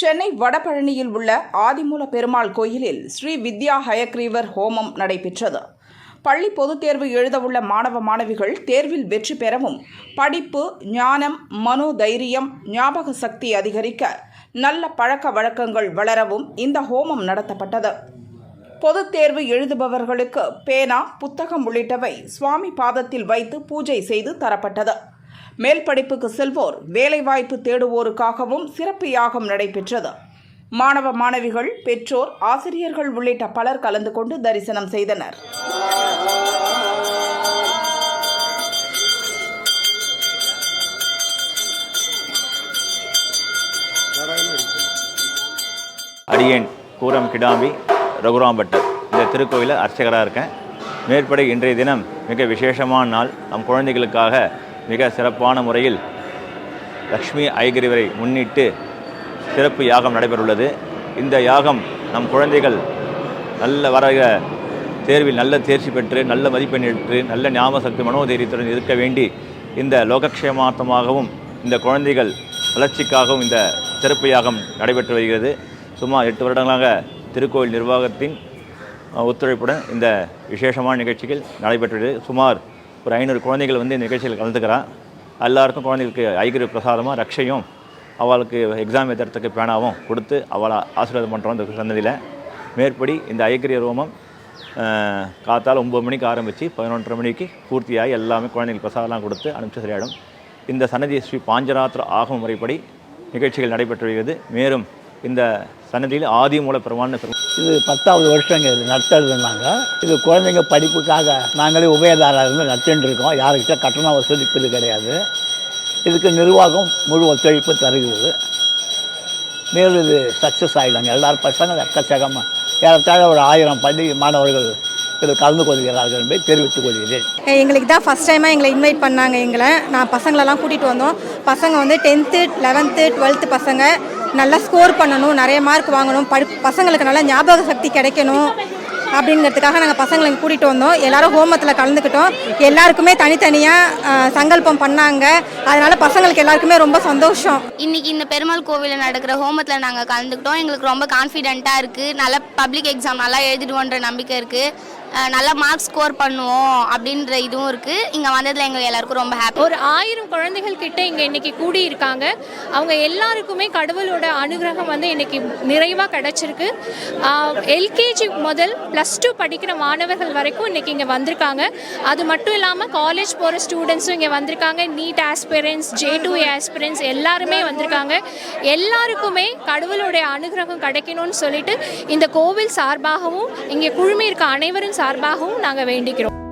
சென்னை வடபழனியில் உள்ள ஆதிமூல பெருமாள் கோயிலில் ஸ்ரீ வித்யா ஹயக்ரீவர் ஹோமம் நடைபெற்றது. பள்ளி பொதுத் தேர்வு எழுதவுள்ள மாணவ மாணவிகள் தேர்வில் வெற்றி பெறவும் படிப்பு ஞானம் மனோ தைரியம் ஞாபக சக்தி அதிகரிக்க நல்ல பழக்க வழக்கங்கள் வளரவும் இந்த ஹோமம் நடத்தப்பட்டது. பொதுத் தேர்வு எழுதுபவர்களுக்கு பேனா புத்தகம் உள்ளிட்டவை சுவாமி பாதத்தில் வைத்து பூஜை செய்து தரப்பட்டது. மேல் படிப்புக்கு செல்வோர் வேலைவாய்ப்பு தேடுவோருக்காகவும் சிறப்பு யாகம் நடைபெற்றது. மாணவ மாணவிகள் பெற்றோர் ஆசிரியர்கள் உள்ளிட்ட பலர் கலந்து கொண்டு தரிசனம் செய்தனர். அடியேன் கூரம் கிடாம்பி ரகுராம் பட்டர் இந்த திருக்கோயிலில் அர்ச்சகராக இருக்கேன். மேற்படி இன்றைய தினம் மிக விசேஷமான நாள். நம் குழந்தைகளுக்காக மிக சிறப்பான முறையில் லக்ஷ்மி ஐகிரிவரை முன்னிட்டு சிறப்பு யாகம் நடைபெறுள்ளது இந்த யாகம் நம் குழந்தைகள் நல்ல வரக தேர்வில் நல்ல தேர்ச்சி பெற்று நல்ல மதிப்பெண் எடுத்து நல்ல ஞாபக சக்தி மனோதைரியத்துடன் இருக்க வேண்டி இந்த லோகக்ஷேமார்த்தமாகவும் இந்த குழந்தைகள் வளர்ச்சிக்காகவும் இந்த சிறப்பு யாகம் நடைபெற்று வருகிறது. சுமார் எட்டு வருடங்களாக திருக்கோயில் நிர்வாகத்தின் ஒத்துழைப்புடன் இந்த விசேஷமான நிகழ்ச்சிகள் நடைபெற்றது. சுமார் ஒரு ஐநூறு குழந்தைகள் வந்து இந்த நிகழ்ச்சியில் கலந்துக்கிறான் எல்லாருக்கும் குழந்தைகளுக்கு ஐகிரி பிரசாதமாக ரக்ஷையும் அவளுக்கு எக்ஸாம் எழுதுறதுக்கு பேனாவும் கொடுத்து அவளை ஆசீர்வாதம் பண்ணுறோம் இந்த சந்ததியில் மேற்படி இந்த ஐக்கிரிய ரோமம் காத்தால் ஒம்பது மணிக்கு ஆரம்பித்து பதினொன்றரை மணிக்கு பூர்த்தியாகி எல்லாமே குழந்தைங்களுக்கு பிரசாதம்லாம் கொடுத்து அனுப்பிச்சு சரியாயிடும் இந்த சன்னதி ஸ்ரீ பாஞ்சராத்திர ஆகும் முறைப்படி நிகழ்ச்சிகள் நடைபெற்று வருகிறது. மேலும் இந்த சன்னதியில் ஆதி மூல பெருமான்னு பெரும் இது பத்தாவது வருஷங்க இது நடத்துறதுனாங்க இது குழந்தைங்க படிப்புக்காக நாங்களே உபயதாரா இருந்து நடத்திட்டு இருக்கோம். யாருக்கிட்ட கட்டண வசூலிப்பது கிடையாது. இதுக்கு நிர்வாகம் முழு ஒத்துழைப்பு தருகிறது. மேலும் இது சக்ஸஸ் ஆகிடுங்க எல்லாரும் பசங்க எக்கச்சக்கமாக ஏறத்தாழ ஒரு ஆயிரம் பள்ளி மாணவர்கள் இதில் கலந்து கொள்கிறார்கள் என்பதை தெரிவித்துக் கொள்கிறேன். எங்களுக்கு தான் ஃபஸ்ட் டைமாக எங்களை இன்வைட் பண்ணாங்க எங்களை. நான் பசங்களெல்லாம் கூட்டிகிட்டு வந்தோம். பசங்க வந்து டென்த்து லெவன்த்து டுவெல்த்து பசங்க. நல்லா ஸ்கோர் பண்ணணும் நிறைய மார்க் வாங்கணும் படி பசங்களுக்கு நல்லா ஞாபக சக்தி கிடைக்கணும் அப்படிங்கிறதுக்காக நாங்கள் பசங்களை கூட்டிகிட்டு வந்தோம். எல்லாரும் ஹோமத்தில் கலந்துக்கிட்டோம். எல்லாருக்குமே தனித்தனியாக சங்கல்பம் பண்ணாங்க. அதனால் பசங்களுக்கு எல்லாருக்குமே ரொம்ப சந்தோஷம். இன்னைக்கு இந்த பெருமாள் கோவிலில் நடக்கிற ஹோமத்தில் நாங்கள் கலந்துக்கிட்டோம். எங்களுக்கு ரொம்ப கான்ஃபிடென்ட்டாக இருக்குது நல்ல பப்ளிக் எக்ஸாம் நல்லா எழுதிடுவோன்ற நம்பிக்கை இருக்குது நல்லா மார்க் ஸ்கோர் பண்ணுவோம் அப்படின்ற இதுவும் இருக்குது இங்கே வந்ததில் எங்கள் எல்லாருக்கும் ரொம்ப ஹாப்பி ஒரு ஆயிரம் குழந்தைகள் கிட்ட இங்கே இன்னைக்கு கூடி இருக்காங்க. அவங்க எல்லாருக்குமே கடவுளோட அனுகிரகம் வந்து இன்னைக்கு நிறைவாக கிடைச்சிருக்கு. எல்கேஜி முதல் ப்ளஸ் டூ படிக்கிற மாணவர்கள் வரைக்கும் இன்னைக்கு இங்கே வந்திருக்காங்க. அது மட்டும் இல்லாமல் காலேஜ் போகிற ஸ்டூடெண்ட்ஸும் இங்கே வந்திருக்காங்க. NEET aspirants J two aspirants எல்லாருமே வந்திருக்காங்க. எல்லாருக்குமே கடவுளுடைய அனுகிரகம் கிடைக்கணும்னு சொல்லிட்டு இந்த கோவில் சார்பாகவும் இங்கே குழுமி இருக்க அனைவரும் சார்பாகவும் நாங்கள் வேண்டிக்கிறோம்.